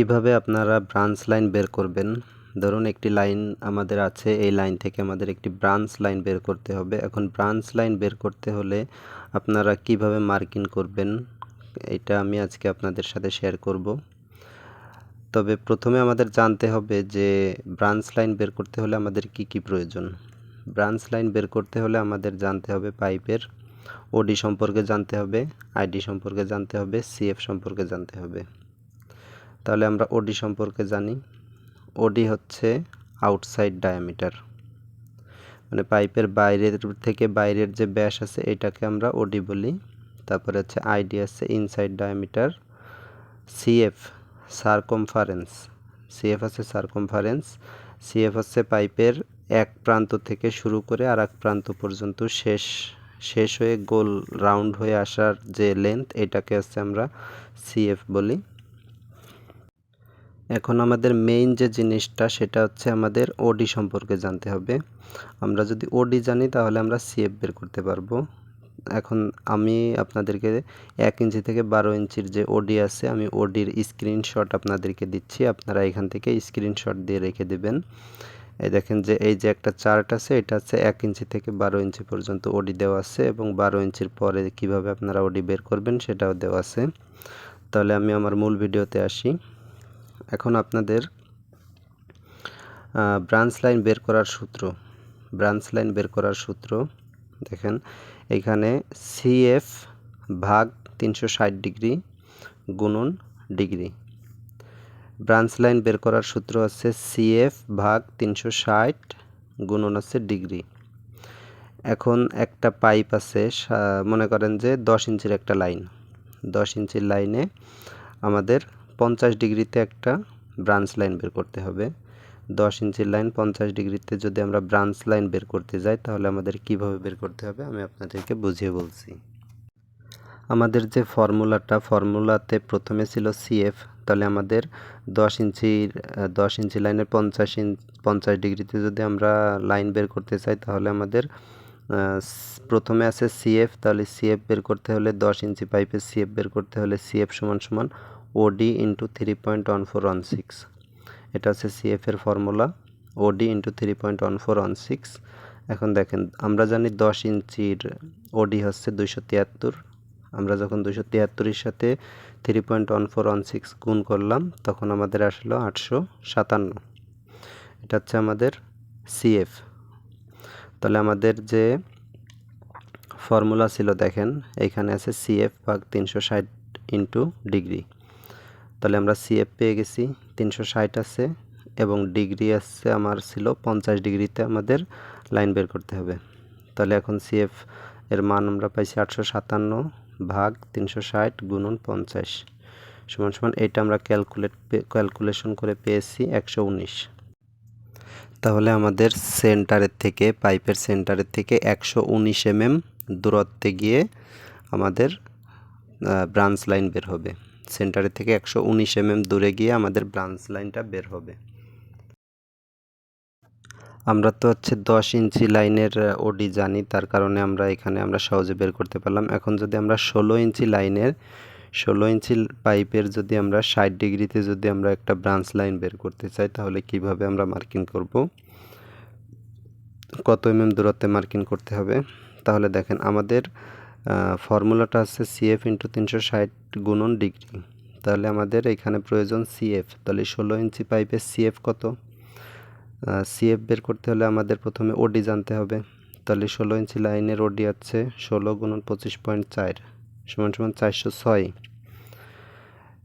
কীভাবে আপনারা branch line বের করবেন? ধরুন একটি লাইন আমাদের আছে, এই লাইন থেকে আমাদের একটি ব্রাঞ্চ লাইন বের করতে হবে। এখন ব্রাঞ্চ লাইন বের করতে হলে আপনারা কীভাবে মার্কিং করবেন? এটা আমি আজকে আপনাদের সাথে শেয়ার করব। তবে প্রথমে আমাদের জানতে হবে যে ব্রাঞ্চ লাইন বের করতে হলে আমাদের কি কি প্রয়োজন। ব্রাঞ্চ লাইন বের করতে হলে আমাদের জানতে হবে পাইপের ওডি সম্পর্কে জানতে হবে আইডি সম্পর্কে জানতে হবে সিএফ সম্পর্কে জানতে হবে। তাহলে আমরা ওডি সম্পর্কে জানি। ওডি হচ্ছে আউটসাইড ডায়ামিটার মানে পাইপের বাইরের থেকে বাইরের যে ব্যাস আছে, এটাকে আমরা ওডি বলি। তারপরে হচ্ছে আইডি আছে inside diameter CF circumference CF আছে সারকমফারেন্স সিএফ হচ্ছে পাইপের এক প্রান্ত থেকে শুরু করে আর এক প্রান্ত পর্যন্ত শেষ শেষ হয়ে গোল রাউন্ড হয়ে আসার যে লেন্থ এটাকে হচ্ছে আমরা সিএফ বলি। এখন আমাদের মেইন যে জিনিসটা, সেটা হচ্ছে আমাদের ওডি সম্পর্কে জানতে হবে। আমরা যদি ওডি জানি, তাহলে আমরা সিএফ বের করতে পারব। এখন আমি আপনাদেরকে এক ইঞ্চি থেকে বারো ইঞ্চির যে ওডি আছে, আমি ওডির স্ক্রিনশট আপনাদেরকে দিচ্ছি। আপনারা এখান থেকে স্ক্রিনশট দিয়ে রেখে দেবেন। এই দেখেন যে, এই যে একটা চার্ট আছে, এটা হচ্ছে এক ইঞ্চি থেকে বারো ইঞ্চি পর্যন্ত ওডি দেওয়া আছে এবং বারো ইঞ্চির পরে কীভাবে আপনারা ওডি বের করবেন, সেটাও দেওয়া আছে। তাহলে আমি আমার মূল ভিডিওতে আসি। এখন আপনাদের ব্রাঞ্চ লাইন বের করার সূত্র ব্রাঞ্চ লাইন বের করার সূত্র, দেখেন, এখানে সিএফ ভাগ তিনশো ষাট ডিগ্রি গুণন ডিগ্রি। ব্রাঞ্চ লাইন বের করার সূত্র হচ্ছে সিএফ ভাগ তিনশো ষাট গুণন হচ্ছে ডিগ্রি। এখন একটা পাইপ আছে মনে করেন যে দশ ইঞ্চির একটা লাইন দশ ইঞ্চির লাইনে আমাদের পঞ্চাশ ডিগ্রিতে একটা ব্রাঞ্চ লাইন বের করতে হবে। দশ ইঞ্চির লাইন পঞ্চাশ ডিগ্রিতে যদি আমরা ব্রাঞ্চ লাইন বের করতে যাই, তাহলে আমাদের কীভাবে বের করতে হবে আমি আপনাদেরকে বুঝিয়ে বলছি। আমাদের যে ফর্মুলাটা, ফর্মুলাতে প্রথমে ছিল সিএফ তাহলে আমাদের দশ ইঞ্চির, দশ ইঞ্চি লাইনের পঞ্চাশ ইঞ্চ পঞ্চাশ ডিগ্রিতে যদি আমরা লাইন বের করতে চাই, তাহলে আমাদের প্রথমে আছে সিএফ তাহলে সিএফ বের করতে হলে দশ ইঞ্চি পাইপের সিএফ বের করতে হলে সিএফ সমান সমান OD into three point one four one six এটা হচ্ছে সিএফ এর formula OD into three point one four one six এখন দেখেন, আমরা জানি দশ ইঞ্চির ওডি হচ্ছে দুইশো তিয়াত্তর। আমরা যখন দুইশো তিয়াত্তরের সাথে three point one four one six গুণ করলাম, তখন আমাদের আসলো আটশো সাতান্ন। এটা হচ্ছে আমাদের সিএফ তাহলে আমাদের যে ফর্মুলা ছিল, দেখেন এখানে আছে সিএফ ভাগ তিনশো ষাট ইন্টু ডিগ্রি তাহলে আমরা সিএফ পেয়ে গেছি, তিনশো ষাট আছে এবং ডিগ্রি আসছে আমার ছিল পঞ্চাশ ডিগ্রিতে আমাদের লাইন বের করতে হবে। তাহলে এখন সিএফ এর মান আমরা পাইছি আটশো সাতান্ন ভাগ তিনশো ষাট গুণন পঞ্চাশ সমান সমান এইটা আমরা ক্যালকুলেট ক্যালকুলেশন করে পেয়েছি একশো উনিশ। তাহলে আমাদের সেন্টারের থেকে পাইপের সেন্টারের থেকে একশো উনিশ এমএম দূরত্বে গিয়ে আমাদের ব্রাঞ্চ লাইন বের হবে। সেন্টারের থেকে একশো উনিশ এমএম দূরে গিয়ে আমাদের ব্রাঞ্চ লাইনটা বের হবে। আমরা তো হচ্ছে দশ ইঞ্চি লাইনের ওডি জানি, তার কারণে আমরা এখানে আমরা সহজে বের করতে পারলাম। এখন যদি আমরা ষোলো ইঞ্চি লাইনের ষোলো ইঞ্চি পাইপের যদি আমরা ষাট ডিগ্রিতে যদি আমরা একটা ব্রাঞ্চ লাইন বের করতে চাই, তাহলে কীভাবে আমরা মার্কিং করব? কত এমএম দূরত্বে মার্কিং করতে হবে? তাহলে দেখেন আমাদের ফর্মুলাটা আছে সিএফ ইন্টু তিনশো ষাট গুণন ডিগ্রি। তাহলে আমাদের এখানে প্রয়োজন সিএফ তাহলে ষোলো ইঞ্চি পাইপের সিএফ কত? সিএফ বের করতে হলে আমাদের প্রথমে ওডি জানতে হবে। তাহলে ষোলো ইঞ্চি লাইনের ওডি আছে ষোলো গুণন পঁচিশ পয়েন্ট চার, সমান সমান চারশো ছয়।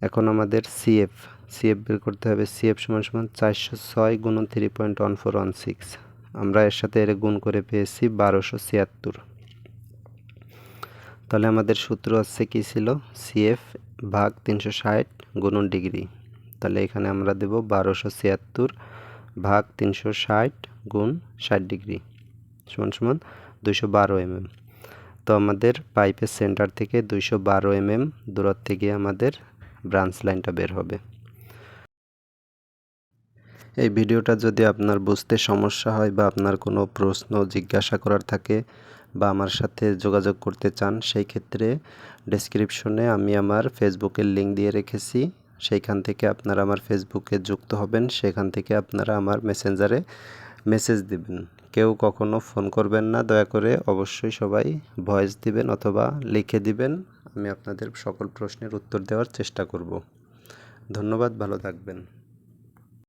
এখন আমাদের সিএফ সিএফ বের করতে হবে সিএফ সমান সমান চারশো ছয় গুণন three point one four one six আমরা এর সাথে এর গুণ করে পেয়েছি বারোশো ছিয়াত্তর। তাহলে আমাদের সূত্র হচ্ছে কী ছিল? সিএফ ভাগ তিনশো ষাট গুণন ডিগ্রি। তাহলে এখানে আমরা দেব বারোশো ছিয়াত্তর ভাগ তিনশো ষাট গুণ ষাট ডিগ্রি, সমান সমান দুইশো বারো এমএম। তো আমাদের পাইপের সেন্টার থেকে দুইশো বারো এমএম দূরত্বে গিয়ে আমাদের ব্রাঞ্চ লাইনটা বের হবে। এই ভিডিওটা যদি আপনার বুঝতে সমস্যা হয় বা আপনার কোনো প্রশ্ন জিজ্ঞাসা করার থাকে বা আমার সাথে যোগাযোগ করতে চান, সেই ক্ষেত্রে ডেসক্রিপশনে আমি আমার ফেসবুকের লিঙ্ক দিয়ে রেখেছি। সেইখান থেকে আপনারা আমার ফেসবুকে যুক্ত হবেন। সেখান থেকে আপনারা আমার মেসেঞ্জারে মেসেজ দিবেন। কেউ কখনো ফোন করবেন না। দয়া করে অবশ্যই সবাই ভয়েস দিবেন অথবা লিখে দিবেন। আমি আপনাদের সকল প্রশ্নের উত্তর দেওয়ার চেষ্টা করব। ধন্যবাদ, ভালো থাকবেন।